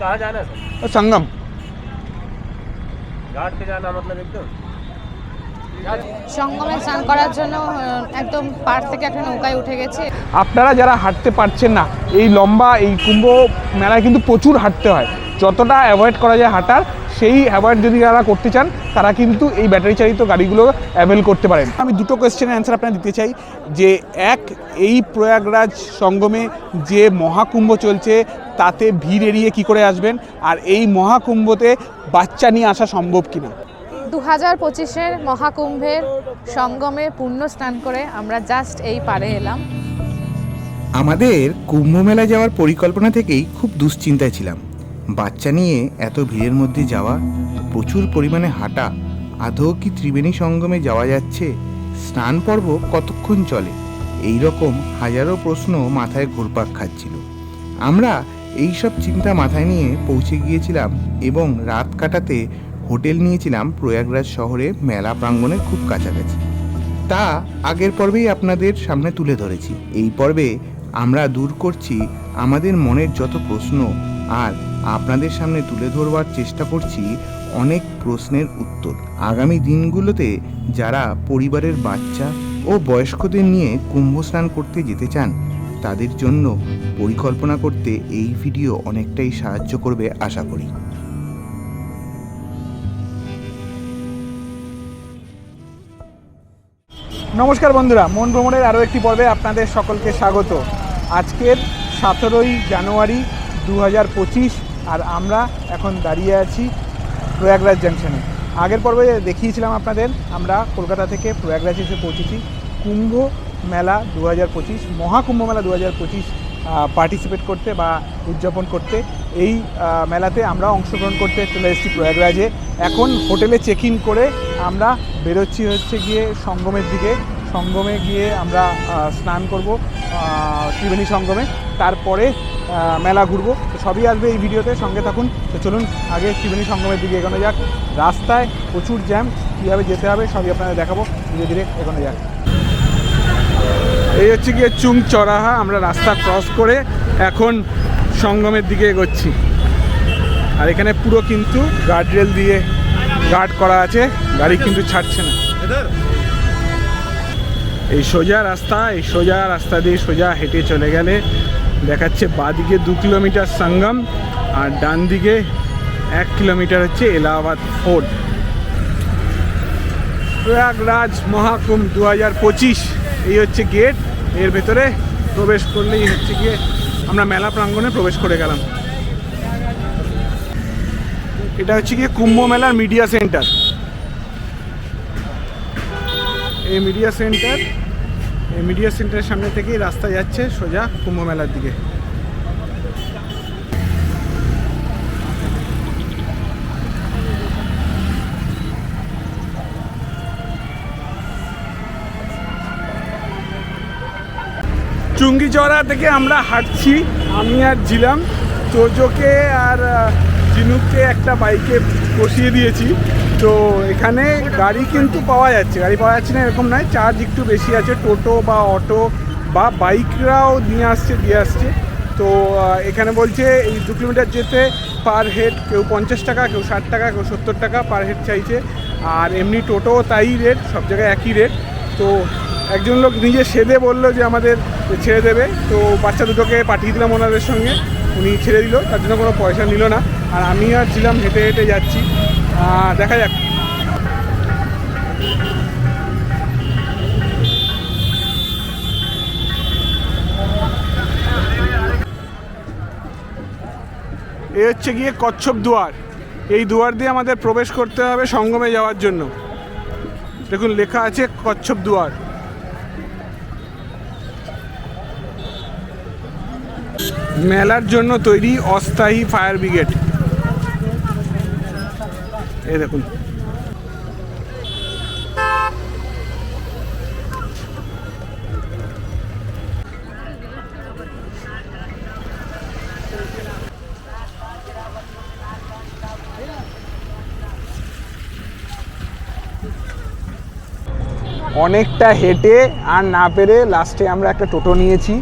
कहाँ जाना है सर संगम घाट पे जाना मतलब एकदम সঙ্গমে স্নান করার জন্য আহ, একদম পাড় থেকে একটা নৌকায় উঠে গেছে আপনারা যারা হাঁটতে পারছেন না এই লম্বা এই কুম্ভ মেলায় কিন্তু প্রচুর হাঁটতে হয় যতটা অ্যাভয়েড করা যায় হাঁটার সেই অ্যাভয়েড যদি যারা করতে চান তারা কিন্তু এই ব্যাটারি চালিত গাড়িগুলো অ্যাভেল করতে পারেন আমি দুটো কোয়েশ্চেনের অ্যান্সার আপনার দিতে চাই যে এক এই প্রয়াগরাজ সঙ্গমে যে মহাকুম্ভ চলছে তাতে ভিড় এড়িয়ে কি করে আসবেন? আর এই মহাকুম্ভতে বাচ্চা নিয়ে আসা সম্ভব কিনা? দু হাজার পঁচিশের মহাকুম্ভের সঙ্গমে পুণ্য স্নান করে আমরা জাস্ট এই পারে এলাম। আমাদের কুম্ভ মেলা যাওয়ার পরিকল্পনা থেকেই খুব দুশ্চিন্তায় ছিলাম। বাচ্চা নিয়ে এত ভিড়ের মধ্যে যাওয়া প্রচুর পরিমাণে হাঁটা আদৌ কি ত্রিবেণী সঙ্গমে যাওয়া যাচ্ছে? স্নান পর্ব কতক্ষণ চলে? এই রকম হাজারো প্রশ্ন মাথায় ঘুরপাক খাচ্ছিল। আমরা এই সব চিন্তা মাথায় নিয়ে পৌঁছে গিয়েছিলাম এবং রাত কাটাতে হোটেল নিয়েছিলাম প্রয়াগরাজ শহরে মেলা প্রাঙ্গণের খুব কাছাকাছি। তা আগের পর্বেই আপনাদের সামনে তুলে ধরেছি। এই পর্বে আমরা দূর করছি আমাদের মনের যত প্রশ্ন আর আপনাদের সামনে তুলে ধরবার চেষ্টা করছি অনেক প্রশ্নের উত্তর। আগামী দিনগুলোতে যারা পরিবারের বাচ্চা ও বয়স্কদের নিয়ে কুম্ভ স্নান করতে যেতে চান তাদের জন্য পরিকল্পনা করতে এই ভিডিও অনেকটাই সাহায্য করবে আশা করি। নমস্কার বন্ধুরা, মন ভ্রমণের আরও একটি পর্বে আপনাদের সকলকে স্বাগত। আজকের সতেরোই জানুয়ারি দু হাজার পঁচিশ আর আমরা এখন দাঁড়িয়ে আছি প্রয়াগরাজ জাংশনে। আগের পর্বে দেখিয়েছিলাম আপনাদের, আমরা কলকাতা থেকে প্রয়াগরাজ এসে পৌঁছেছি কুম্ভ মেলা দু হাজার পঁচিশ, মহাকুম্ভ মেলা দু হাজার পঁচিশ পার্টিসিপেট করতে বা উদযাপন করতে। এই মেলাতে আমরা অংশগ্রহণ করতে চলে এসেছি প্রয়াগরাজে। এখন হোটেলে চেক ইন করে আমরা বেরোচ্ছি হচ্ছে গিয়ে সঙ্গমের দিকে। সঙ্গমে গিয়ে আমরা স্নান করব ত্রিবেণী সঙ্গমে। তারপরে মেলা ঘুরবো। তো সবই আসবে এই ভিডিওতে, সঙ্গে থাকুন। তো চলুন, আগে ত্রিবেণী সঙ্গমের দিকে এগোনো যাক। রাস্তায় প্রচুর জ্যাম কীভাবে যেতে হবে সবই আপনাদের দেখাবো। ধীরে ধীরে এগোনো যাক। এই হচ্ছে গিয়ে চুং চড়াহা আমরা রাস্তা ক্রস করে এখন সঙ্গমের দিকে এগোচ্ছি। আর এখানে পুরো কিন্তু গার্ডরেল দিয়ে গার্ড করা আছে গাড়ি কিন্তু ছাড়ছে না। এই সোজা রাস্তা এই সোজা রাস্তা দিয়ে সোজা হেঁটে চলে গেলে দেখাচ্ছে বাদিকে দু কিলোমিটার সঙ্গম আর ডান দিকে এক কিলোমিটার হচ্ছে এলাহাবাদ ফোর্ট। প্রয়াগরাজ মহাকুম্ভ দু হাজার পঁচিশ। এই হচ্ছে গেট। এর ভেতরে প্রবেশ করলেই হচ্ছে গিয়ে আমরা মেলা প্রাঙ্গণে প্রবেশ করে গেলাম। এটা হচ্ছে গিয়ে কুম্ভ মেলার মিডিয়া সেন্টার এই মিডিয়া সেন্টার এই মিডিয়া সেন্টারের সামনে থেকেই রাস্তা যাচ্ছে সোজা কুম্ভ মেলার দিকে। চুঙ্গিচড়া থেকে আমরা হাঁটছি, আমি আর জিলাম তোজোকে আর জিনুককে একটা বাইকে বসিয়ে দিয়েছি। তো এখানে গাড়ি কিন্তু পাওয়া যাচ্ছে, গাড়ি পাওয়া যাচ্ছে না, এরকম নয়। চার্জ একটু বেশি আছে, টোটো বা অটো বা বাইকরাও নিয়ে আসছে, দিয়ে আসছে। তো এখানে বলছে এই দু কিলোমিটার যেতে পার হেড কেউ পঞ্চাশ টাকা, কেউ ষাট টাকা, কেউ সত্তর টাকা পার হেড চাইছে। আর এমনি টোটো তাই রেট, সব জায়গায় একই রেট। তো একজন লোক নিজে সেদে বলল যে আমাদের ছেড়ে দেবে। তো বাচ্চা দুটোকে পাঠিয়ে দিলাম ওনাদের সঙ্গে। উনি ছেড়ে দিল, তার জন্য কোনো পয়সা নিল না। আর আমি আর ছিলাম হেঁটে হেঁটে যাচ্ছি। দেখা যাক। এ হচ্ছে গিয়ে কচ্ছপ দুয়ার। এই দুয়ার দিয়ে আমাদের প্রবেশ করতে হবে সঙ্গমে যাওয়ার জন্য। দেখুন, লেখা আছে কচ্ছপ দুয়ার। মেলার জন্য তৈরি অস্থায়ী ফায়ার ব্রিগেড। এই দেখুন। অনেকটা হেঁটে আর না পেরে লাস্টে আমরা একটা টোটো নিয়েছি।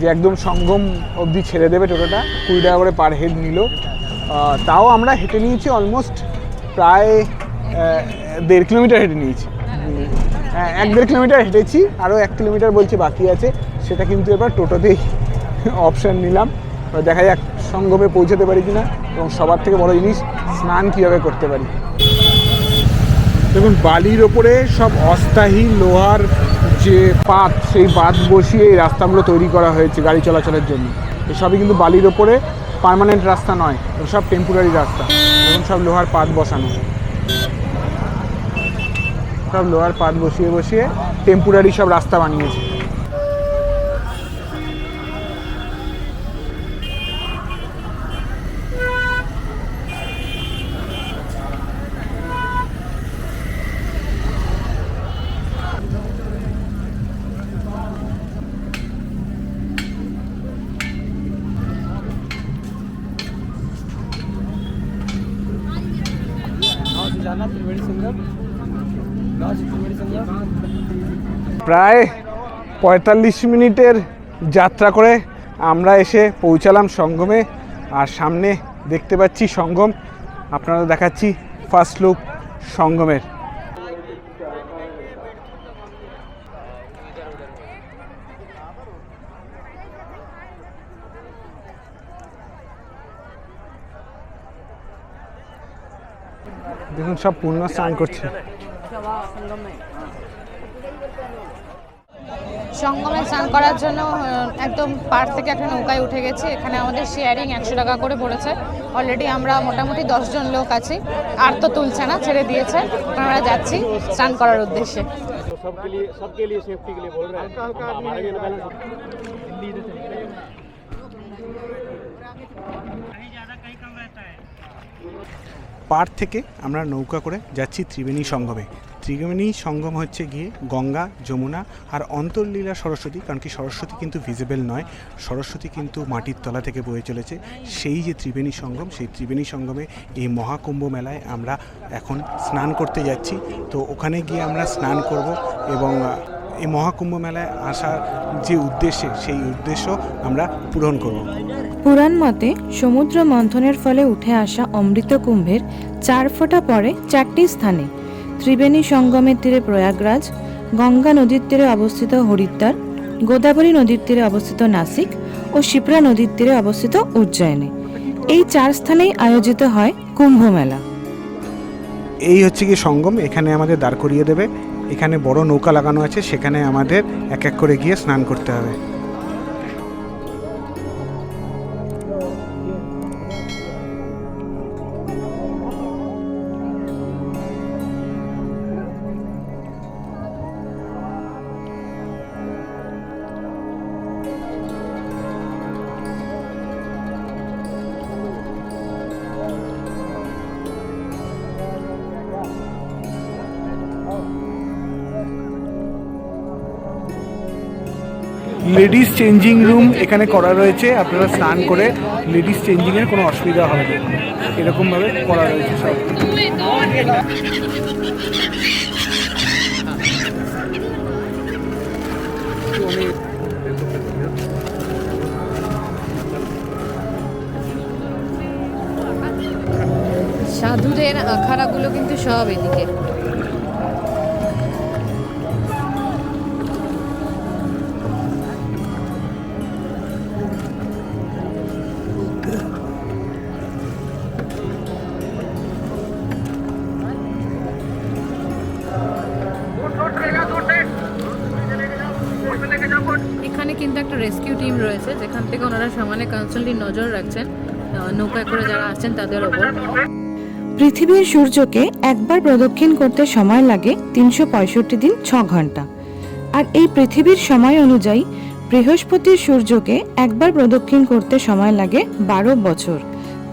যে একদম সঙ্গম অবধি ছেড়ে দেবে টোটোটা কুড়ি টাকা করে পার হেড নিল। তাও আমরা হেঁটে নিয়েছি অলমোস্ট প্রায় দেড় কিলোমিটার হেঁটে নিয়েছি। হ্যাঁ, এক দেড় কিলোমিটার হেঁটেছি আরও এক কিলোমিটার বলছে বাকি আছে। সেটা কিন্তু এবার টোটোতেই অপশান নিলাম। দেখা যাক সঙ্গমে পৌঁছাতে পারি কিনা এবং সবার থেকে বড় জিনিস স্নান কীভাবে করতে পারি। দেখুন বালির ওপরে সব অস্থায়ী লোহার যে পাত, সেই পাত বসিয়ে এই রাস্তাগুলো তৈরি করা হয়েছে গাড়ি চলাচলের জন্য। এসবই কিন্তু বালির ওপরে পারমানেন্ট রাস্তা নয় ওসব টেম্পোরারি রাস্তা। এবং সব লোহার পাত বসানো। সব লোহার পাত বসিয়ে বসিয়ে টেম্পোরারি সব রাস্তা বানিয়েছে। প্রায় পঁয়তাল্লিশ মিনিটের যাত্রা করে আমরা এসে পৌঁছালাম সঙ্গমে। আর সামনে দেখতে পাচ্ছি সঙ্গম। আপনারা দেখাচ্ছি ফার্স্ট লুক সঙ্গমের। দেখুন সব পূর্ণ স্নান করছে। সঙ্গমে স্নান করার জন্য একদম পার থেকে একটা নৌকায় উঠে গেছি। এখানে আমাদের শেয়ারিং একশো টাকা করে পড়েছে। অলরেডি আমরা মোটামুটি দশজন লোক আছি। আর তো তুলছে না ছেড়ে দিয়েছে। আমরা যাচ্ছি স্নান করার উদ্দেশ্যে। পার থেকে আমরা নৌকা করে যাচ্ছি ত্রিবেণী সঙ্গমে। ত্রিবেণী সঙ্গম হচ্ছে গিয়ে গঙ্গা, যমুনা আর অন্তর্লীলা সরস্বতী, কারণ কি সরস্বতী কিন্তু ভিজিবল নয়। সরস্বতী কিন্তু মাটির তলা থেকে বয়ে চলেছে। সেই যে ত্রিবেণী সঙ্গম, সেই ত্রিবেণী সঙ্গমে এই মহাকুম্ভ মেলায় আমরা এখন স্নান করতে যাচ্ছি। তো ওখানে গিয়ে আমরা স্নান করব এবং এই মহাকুম্ভ মেলায় আসার যে উদ্দেশ্যে, সেই উদ্দেশ্য আমরা পূরণ করব। পুরাণ মতে, সমুদ্র মন্থনের ফলে উঠে আসা অমৃত কুম্ভের চার ফোঁটা পরে চারটি স্থানে ত্রিবেণী সঙ্গমের তীরে প্রয়াগরাজ, গঙ্গা নদীর তীরে অবস্থিত হরিদ্বার, গোদাবরী নদীর তীরে অবস্থিত নাসিক ও শিপ্রা নদীর তীরে অবস্থিত উজ্জয়নে। এই চার স্থানেই আয়োজিত হয় কুম্ভ মেলা। এই হচ্ছে কি সঙ্গম, এখানে আমাদের দাঁড় করিয়ে দেবে। এখানে বড় নৌকা লাগানো আছে, সেখানে আমাদের এক এক করে গিয়ে স্নান করতে হবে। লেডিস চেঞ্জিং রুম এখানে করা রয়েছে। আপনারা স্নান করে লেডিস চেঞ্জিংয়ের কোনো অসুবিধা হবে না। এরকমভাবে করা রয়েছে সব। সাধুদের আখাড়াগুলো কিন্তু সব এদিকে। সমানে নজর রাখছেন নৌকায় করে যারা আসছেন তাদের ওপর। পৃথিবীর সূর্যকে একবার প্রদক্ষিণ করতে সময় লাগে তিনশো পঁয়ষট্টি দিন ছ ঘণ্টা। আর এই পৃথিবীর সময় অনুযায়ী বৃহস্পতির সূর্যকে একবার প্রদক্ষিণ করতে সময় লাগে বারো বছর।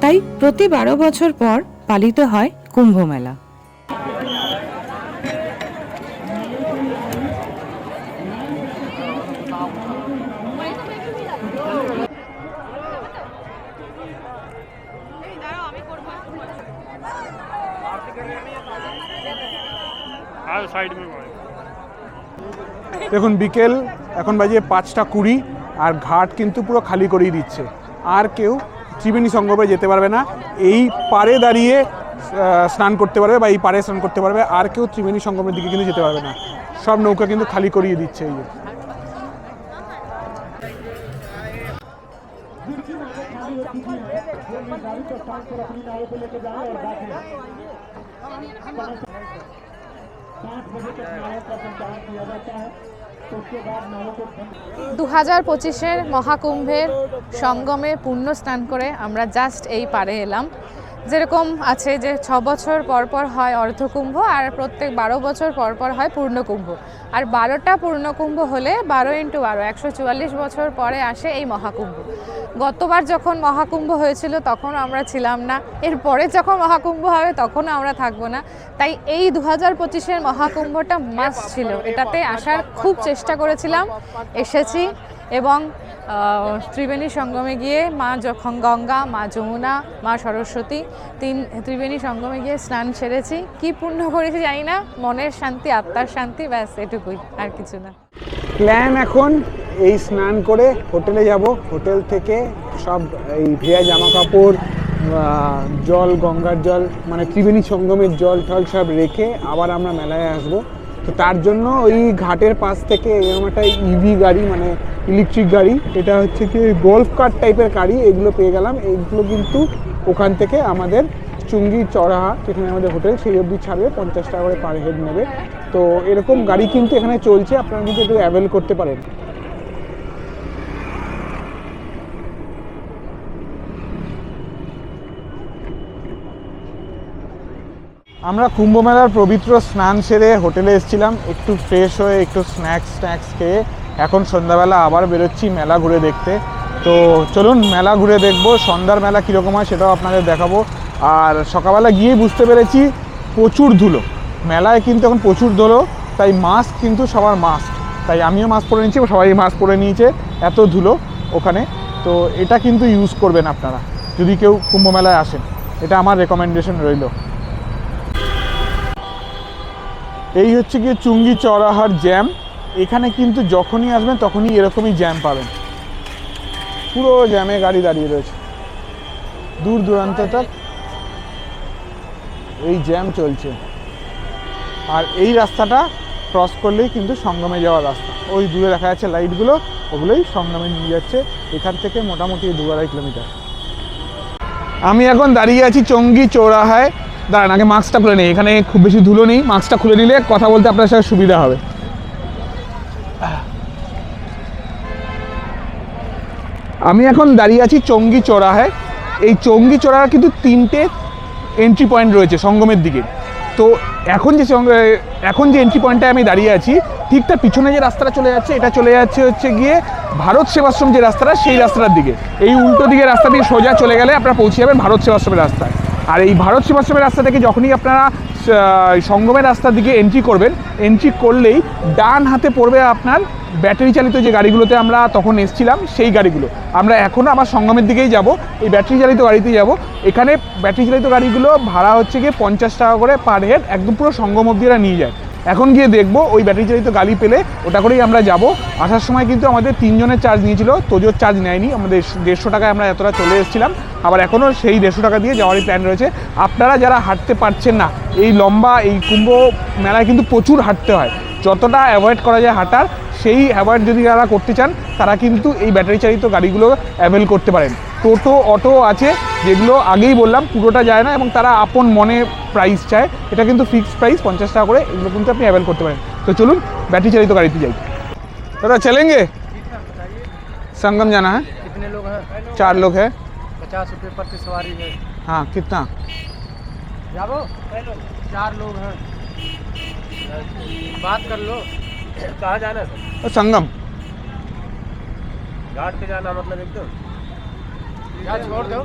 তাই প্রতি বারো বছর পর পালিত হয় কুম্ভ মেলা। দেখুন, বিকেল, এখন বাজে পাঁচটা কুড়ি, আর ঘাট কিন্তু পুরো খালি করিয়ে দিচ্ছে। আর কেউ ত্রিবেণী সঙ্গমে যেতে পারবে না। এই পারে দাঁড়িয়ে স্নান করতে পারবে বা এই পারে স্নান করতে পারবে, আর কেউ ত্রিবেণী সঙ্গমের দিকে কিন্তু যেতে পারবে না। সব নৌকা কিন্তু খালি করিয়ে দিচ্ছে এই যে। দু হাজার পঁচিশের মহাকুম্ভের সঙ্গমে পুণ্য স্নান করে আমরা জাস্ট এই পারে এলাম। যেরকম আছে যে ছ বছর পর পর হয় অর্ধকুম্ভ আর প্রত্যেক বারো বছর পর পর হয় পূর্ণকুম্ভ। আর বারোটা পূর্ণকুম্ভ হলে বারো ইন্টু বারো, একশো চুয়াল্লিশ বছর পরে আসে এই মহাকুম্ভ। গতবার যখন মহাকুম্ভ হয়েছিল তখন আমরা ছিলাম না। এরপরে যখন মহাকুম্ভ হবে তখনও আমরা থাকব না। তাই এই দু হাজার পঁচিশের মহাকুম্ভটা মাস ছিল। এটাতে আসার খুব চেষ্টা করেছিলাম। এসেছি এবং ত্রিবেণী সঙ্গমে গিয়ে মা যখন গঙ্গা, মা যমুনা, মা সরস্বতী, তিন ত্রিবেণী সঙ্গমে গিয়ে স্নান সেরেছি। কি পূর্ণ করেছি জানি না, মনের শান্তি, আত্মার শান্তি, ব্যাস, এটুকুই, আর কিছু না। প্ল্যান এখন এই স্নান করে হোটেলে যাব। হোটেল থেকে সব এই ভেয়া জামা কাপড় জল, গঙ্গার জল মানে ত্রিবেণী সঙ্গমের জল টল সব রেখে আবার আমরা মেলায় আসব। তো তার জন্য ওই ঘাটের পাশ থেকে এরকম একটা ইভি গাড়ি মানে ইলেকট্রিক গাড়ি, এটা হচ্ছে কি গল্ফ কার্ট টাইপের গাড়ি, এগুলো পেয়ে গেলাম। এইগুলো কিন্তু ওখান থেকে আমাদের চুঙ্গি চড়াহা যেখানে আমাদের হোটেল, সেই অবধি ছাড়বে, পঞ্চাশ টাকা করে পার হেড নেবে। তো এরকম গাড়ি কিন্তু এখানে চলছে, আপনারা কিন্তু একটু অ্যাভেল করতে পারেন। আমরা কুম্ভ মেলার পবিত্র স্নান সেরে হোটেলে এসেছিলাম, একটু ফ্রেশ হয়ে, একটু স্ন্যাক্স স্ন্যাক্স খেয়ে। এখন সন্ধ্যাবেলা আবার বেরোচ্ছি মেলা ঘুরে দেখতে। তো চলুন মেলা ঘুরে দেখব, সন্ধ্যার মেলা কীরকম হয় সেটাও আপনাদের দেখাবো। আর সকালবেলা গিয়ে বুঝতে পেরেছি, প্রচুর ধুলো। মেলায় কিন্তু এখন প্রচুর ধুলো, তাই মাস্ক কিন্তু সবার মাস্ক তাই আমিও মাস্ক পরে নিচ্ছি সবাই মাস্ক পরে নিয়েছে, এত ধুলো ওখানে। তো এটা কিন্তু ইউজ করবেন আপনারা, যদি কেউ কুম্ভ মেলায় আসেন। এটা আমার রেকমেন্ডেশন রইল। এই হচ্ছে গিয়ে চুঙ্গি চড়াহার জ্যাম এখানে কিন্তু যখনই আসবেন, তখনই এরকমই জ্যাম পাবেন। পুরো জ্যামে গাড়ি দাঁড়িয়ে রয়েছে। দূর দূরান্ত তক এই জ্যাম চলছে। আর এই রাস্তাটা ক্রস করলেই কিন্তু সঙ্গমে যাওয়ার রাস্তা। ওই দূরে দেখা যাচ্ছে লাইটগুলো ওগুলোই সঙ্গমে নিয়ে যাচ্ছে। এখান থেকে মোটামুটি দু আড়াই কিলোমিটার। আমি এখন দাঁড়িয়ে আছি চঙ্গি চৌরাহায়। দাঁড়ান, আগে মাস্কটা খুলে নিই। এখানে খুব বেশি ধুলো নেই। মাস্কটা খুলে নিলে কথা বলতে আপনার সাথে সুবিধা হবে। আমি এখন দাঁড়িয়ে আছি চঙ্গি চৌরাহায়। এই চঙ্গি চৌরাহার কিন্তু তিনটে এন্ট্রি পয়েন্ট রয়েছে সঙ্গমের দিকে। তো এখন যে এখন যে এন্ট্রি পয়েন্টটায় আমি দাঁড়িয়ে আছি, ঠিক তার পিছনে যে রাস্তাটা চলে যাচ্ছে, এটা চলে যাচ্ছে হচ্ছে গিয়ে ভারত সেবাশ্রম যে রাস্তাটা, সেই রাস্তাটার দিকে। এই উল্টো দিকে রাস্তা দিয়ে সোজা চলে গেলে আপনারা পৌঁছে যাবেন ভারত সেবাশ্রমের রাস্তায়। আর এই ভারত সেবাশ্রমের রাস্তা থেকে যখনই আপনারা সঙ্গমের রাস্তার দিকে এন্ট্রি করবেন এন্ট্রি করলেই ডান হাতে পড়বে আপনার ব্যাটারি চালিত যে গাড়িগুলোতে আমরা তখন এসছিলাম, সেই গাড়িগুলো। আমরা এখনও আবার সঙ্গমের দিকেই যাব, এই ব্যাটারি চালিত গাড়িতে যাব। এখানে ব্যাটারি চালিত গাড়িগুলো ভাড়া হচ্ছে গিয়ে পঞ্চাশ টাকা করে পার হেড একদম পুরো সঙ্গম অব্দি এরা নিয়ে যায়। এখন গিয়ে দেখব ওই ব্যাটারি চালিত গাড়ি পেলে ওটা করেই আমরা যাব। আসার সময় কিন্তু আমাদের তিনজনের চার্জ নিয়েছিল, তোজোর চার্জ নেয়নি, আমাদের দেড়শো টাকায় আমরা এতটা চলে এসেছিলাম। আবার এখনও সেই দেড়শো টাকা দিয়ে যাওয়ারই প্ল্যান রয়েছে। আপনারা যারা হাঁটতে পারছেন না, এই লম্বা, এই কুম্ভ মেলায় কিন্তু প্রচুর হাঁটতে হয়। যতটা অ্যাভয়েড করা যায় হাঁটার, সেই অ্যাভয়েড যদি যারা করতে চান, তারা কিন্তু এই ব্যাটারি চালিত গাড়িগুলো অ্যাভেল করতে পারেন। টোটো অটো আছে যেগুলো আগেই বললাম পুরোটা যায় না এবং তারা আপন মনে প্রাইস চায় এটা কিন্তু ফিক্সড প্রাইস পঞ্চাশ টাকা করে এগুলো কিন্তু আপনি অ্যাভেল করতে পারেন তো চলুন ব্যাটারি চালিত গাড়িতে যাই দাদা চলেঙ্গে संगम जाना है कितने लोग हैं चार लोग हैं पचास रुपये प्रति सवारी है हाँ कितना जाओ चार लोग हैं बात कर लो कहाँ जाना है संगम घाट पे जाना मतलब एकदम यहाँ छोड़ दो।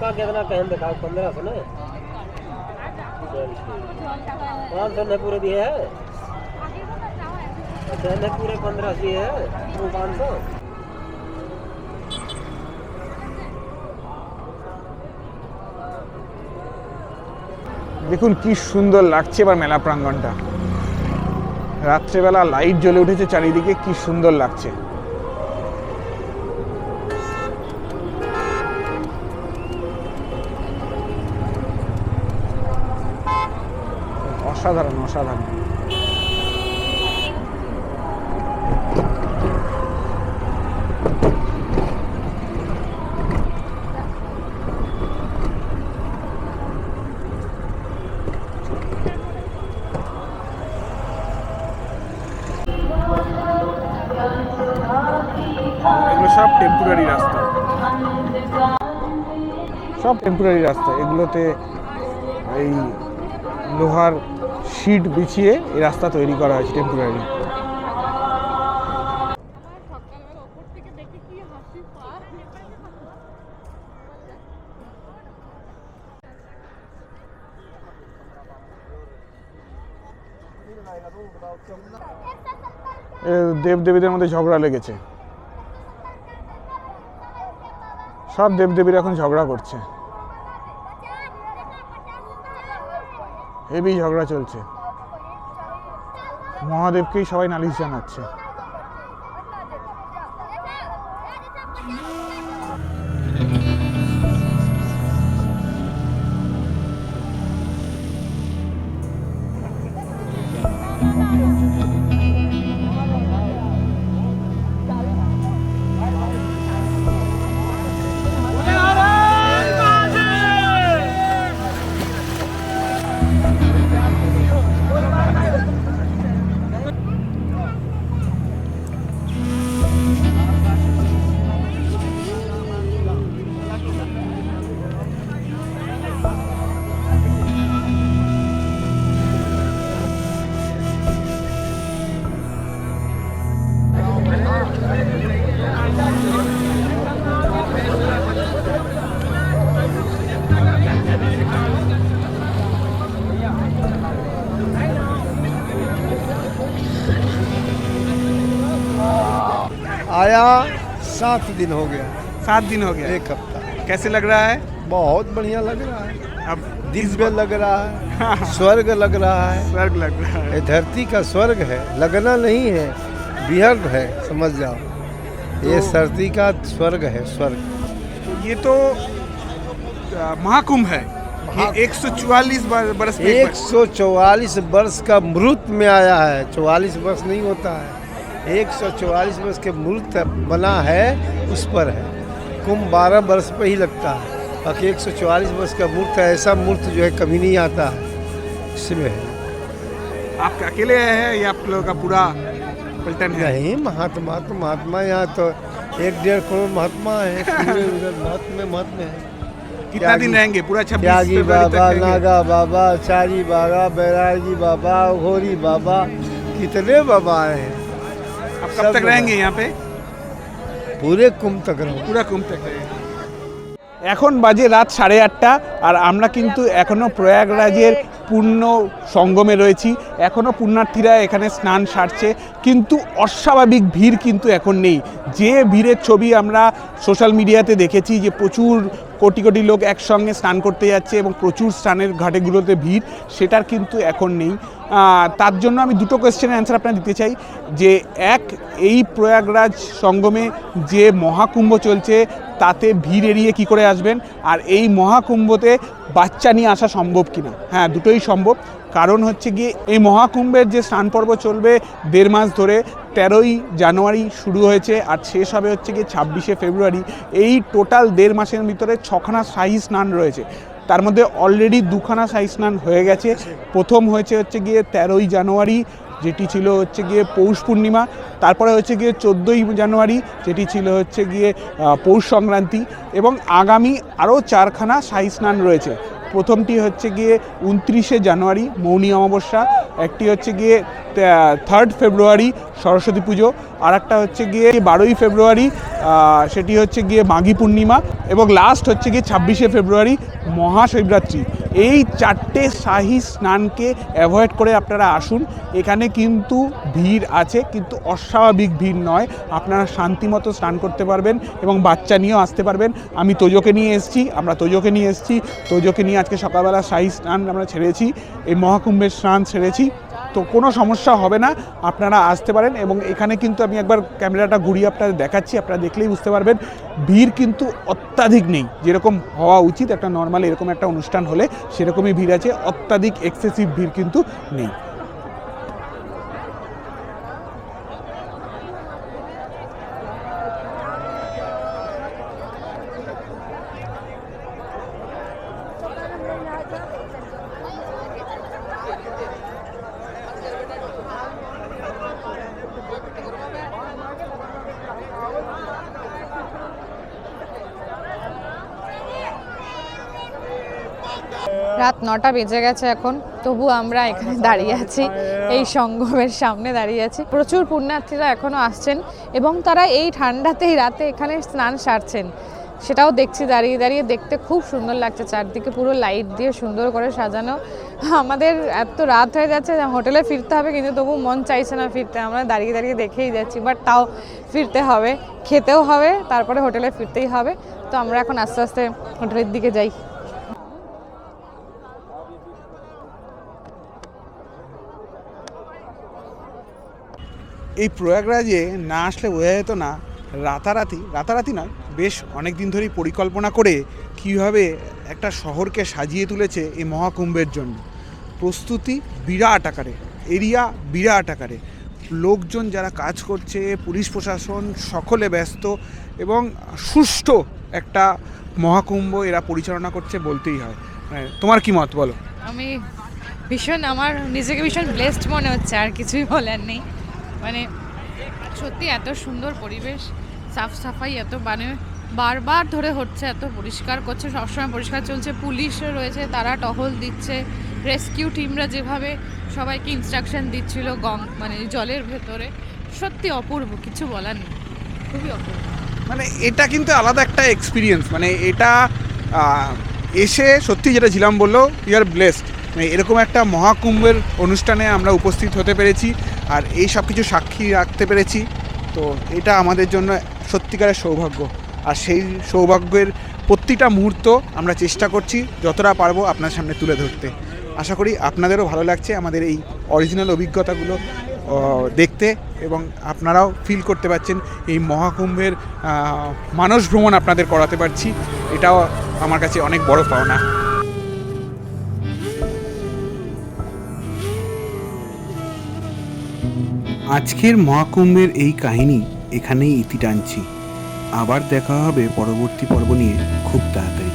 का कितना कहीं दिखाओ? पंद्रह सौ ना? पाँच सौ नहीं पूरे दिए है? चने पूरे पंद्रह की है? पाँच सौ? দেখুন কি সুন্দর লাগছে এবার মেলা প্রাঙ্গণটা রাত্রেবেলা লাইট জ্বলে উঠেছে চারিদিকে, কি সুন্দর লাগছে। অসাধারণ অসাধারণ এগুলো সব টেম্পোরারি রাস্তা সব টেম্পোরারি রাস্তা। এগুলোতে এই লোহার শিট বিছিয়ে এই রাস্তা তৈরি করা হয়েছে টেম্পোরারি দেব দেবীদের মধ্যে ঝগড়া লেগেছে। সব দেবদেবীরা এখন ঝগড়া করছে। হেভি ঝগড়া চলছে। মহাদেবকেই সবাই নালিশ জানাচ্ছে। आया सात दिन हो गया। सात दिन हो गया। एक हफ़्ता। कैसे लग रहा है? बहुत बढ़िया लग रहा है। अब दिव्य लग रहा है स्वर्ग लग रहा है। स्वर्ग लग रहा है। धरती का स्वर्ग है लगना नहीं है बिहर्ड है समझ जाओ। ये सर्दी का स्वर्ग है स्वर्ग। तो ये तो महाकुंभ है। एक सौ चौवालीस बरस एक सौ चौवालीस वर्ष का मृत में आया है। चौवालीस वर्ष नहीं होता है। एक सौ चौवालीस वर्ष के मृत बना है उस पर है। कुंभ बारह वर्ष पर ही लगता है। बाकी एक सौ चौवालीस वर्ष का मूर्त है ऐसा मूर्त जो है कभी नहीं आता। है इसमें है। आप अकेले आए हैं या आप लोगों का पूरा पलटन है? नहीं महात्मा तो महात्मा यहाँ तो एक डेढ़ करोड़ महात्मा है उधर महात्मा महात्मा है। कितना दिन रहेंगे? पूरा छब्बीस त्यागी बाबा नागा बाबा चारी बाबा बैरागी बाबा घोरी बाबा कितने बाबा हैं? आप सब कब तक लोग रहेंगे यहाँ पे पूरे कुंभ तक रहो পুরা কুম থেকে এখন বাজে রাত সাড়ে আটটা আর আমরা কিন্তু এখনো প্রয়াগরাজের পূর্ণ সঙ্গমে রয়েছি এখনো পুণ্যার্থীরা এখানে স্নান সারছে কিন্তু অস্বাভাবিক ভিড় কিন্তু এখন নেই যে ভিড়ের ছবি আমরা সোশ্যাল মিডিয়াতে দেখেছি যে প্রচুর কোটি কোটি লোক একসঙ্গে স্নান করতে যাচ্ছে এবং প্রচুর স্নানের ঘাটেগুলোতে ভিড়, সেটার কিন্তু এখন নেই। তার জন্য আমি দুটো কোয়েশ্চেনের অ্যান্সার আপনার দিতে চাই। যে এক, এই প্রয়াগরাজ সঙ্গমে যে মহাকুম্ভ চলছে, তাতে ভিড় এড়িয়ে কি করে আসবেন? আর এই মহাকুম্ভতে বাচ্চা নিয়ে আসা সম্ভব কিনা? হ্যাঁ দুটোই সম্ভব। কারণ হচ্ছে গিয়ে এই মহাকুম্ভের যে স্নান পর্ব চলবে দেড় মাস ধরে, তেরোই জানুয়ারি শুরু হয়েছে আর শেষ হবে হচ্ছে গিয়ে ছাব্বিশে ফেব্রুয়ারি। এই টোটাল দেড় মাসের ভিতরে ছখানা শাহী স্নান রয়েছে। তার মধ্যে অলরেডি দুখানা শাহী স্নান হয়ে গেছে। প্রথম হয়েছে হচ্ছে গিয়ে তেরোই জানুয়ারি, যেটি ছিল হচ্ছে গিয়ে পৌষ পূর্ণিমা। তারপরে হচ্ছে গিয়ে চোদ্দোই জানুয়ারি, যেটি ছিল হচ্ছে গিয়ে পৌষ সংক্রান্তি। এবং আগামী আরও চারখানা শাহী স্নান রয়েছে। প্রথমটি হচ্ছে গিয়ে উনত্রিশে জানুয়ারি, মৌনী অমাবস্যা, একটি হচ্ছে গিয়ে থার্ড ফেব্রুয়ারি সরস্বতী পুজো আর একটা হচ্ছে গিয়ে বারোই ফেব্রুয়ারি সেটি হচ্ছে গিয়ে মাঘী পূর্ণিমা, এবং লাস্ট হচ্ছে গিয়ে ছাব্বিশে ফেব্রুয়ারি মহাশিবরাত্রি। এই চারটে শাহি স্নানকে অ্যাভয়েড করে আপনারা আসুন। এখানে কিন্তু ভিড় আছে, কিন্তু অস্বাভাবিক ভিড় নয়। আপনারা শান্তিমতো স্নান করতে পারবেন এবং বাচ্চা নিয়েও আসতে পারবেন। আমি তোজোকে নিয়ে এসেছি, আমরা তোজোকে নিয়ে এসেছি। তোজোকে নিয়ে আজকে সকালবেলা শাহি স্নান আমরা ছেড়েছি, এই মহাকুম্ভের স্নান ছেড়েছি। তো কোনো সমস্যা হবে না, আপনারা আসতে পারেন এবং এখানে কিন্তু আমি একবার ক্যামেরাটা ঘুরিয়ে আপনাদের দেখাচ্ছি, আপনারা দেখলেই বুঝতে পারবেন। ভিড় কিন্তু অত্যাধিক নেই, যেরকম হওয়া উচিত, একটা নর্মাল এরকম একটা অনুষ্ঠান হলে সেরকমই ভিড় আছে, অত্যাধিক এক্সেসিভ ভিড় কিন্তু নেই রাত নটা বেজে গেছে এখন, তবু আমরা এখানে দাঁড়িয়ে আছি, এই সঙ্গমের সামনে দাঁড়িয়ে আছি। প্রচুর পুণ্যার্থীরা এখনও আসছেন এবং তারা এই ঠান্ডাতেই রাতে এখানে স্নান সারছেন। সেটাও দেখছি দাঁড়িয়ে দাঁড়িয়ে দেখতে খুব সুন্দর লাগছে, চারদিকে পুরো লাইট দিয়ে সুন্দর করে সাজানো। আমাদের এত রাত হয়ে যাচ্ছে, হোটেলে ফিরতে হবে কিন্তু তবু মন চাইছে না ফিরতে। আমরা দাঁড়িয়ে দাঁড়িয়ে দেখেই যাচ্ছি বাট তাও ফিরতে হবে, খেতেও হবে, তারপরে হোটেলে ফিরতেই হবে। তো আমরা এখন আস্তে আস্তে হোটেলের দিকে যাই। এই প্রয়াগরাজে না আসলে বোঝা যেত না রাতারাতি রাতারাতি নয়, বেশ অনেক দিন ধরেই পরিকল্পনা করে কীভাবে একটা শহরকে সাজিয়ে তুলেছে এই মহাকুম্ভের জন্য। প্রস্তুতি বিরাট আকারে, এরিয়া বিরাট আকারে। লোকজন যারা কাজ করছে, পুলিশ প্রশাসন সকলে ব্যস্ত এবং সুষ্ঠু একটা মহাকুম্ভ এরা পরিচালনা করছে বলতেই হয়। মানে তোমার কি মত বলো? আমি ভীষণ, আমার নিজেকে ভীষণ ব্লেসড মনে হচ্ছে, আর কিছুই বলার নেই। মানে সত্যি এত সুন্দর পরিবেশ, সাফ সাফাই এত মানে বারবার ধরে হচ্ছে, এত পরিষ্কার করছে, সবসময় পরিষ্কার চলছে, পুলিশও রয়েছে, তারা টহল দিচ্ছে, রেস্কিউ টিমরা যেভাবে সবাইকে ইনস্ট্রাকশন দিচ্ছিল গং মানে জলের ভেতরে, সত্যি অপূর্ব, কিছু বলার নেই, খুবই অপূর্ব। মানে এটা কিন্তু আলাদা একটা এক্সপিরিয়েন্স মানে এটা এসে সত্যি যেটা ঝিলাম বলল ইউ আর ব্লেসড এরকম একটা মহাকুম্ভের অনুষ্ঠানে আমরা উপস্থিত হতে পেরেছি আর এই সব কিছু সাক্ষী রাখতে পেরেছি। তো এটা আমাদের জন্য সত্যিকারের সৌভাগ্য। আর সেই সৌভাগ্যের প্রতিটা মুহূর্ত আমরা চেষ্টা করছি যতটা পারব আপনার সামনে তুলে ধরতে। আশা করি আপনাদেরও ভালো লাগছে আমাদের এই অরিজিনাল অভিজ্ঞতাগুলো দেখতে এবং আপনারাও ফিল করতে পারছেন এই মহাকুম্ভের মানস ভ্রমণ আপনাদের করাতে পারছি। এটাও আমার কাছে অনেক বড় পাওনা। আজকের মহাকুম্ভের এই কাহিনী এখানেই ইতি টানছি। আবার দেখা হবে পরবর্তী পর্ব নিয়ে খুব তাড়াতাড়ি।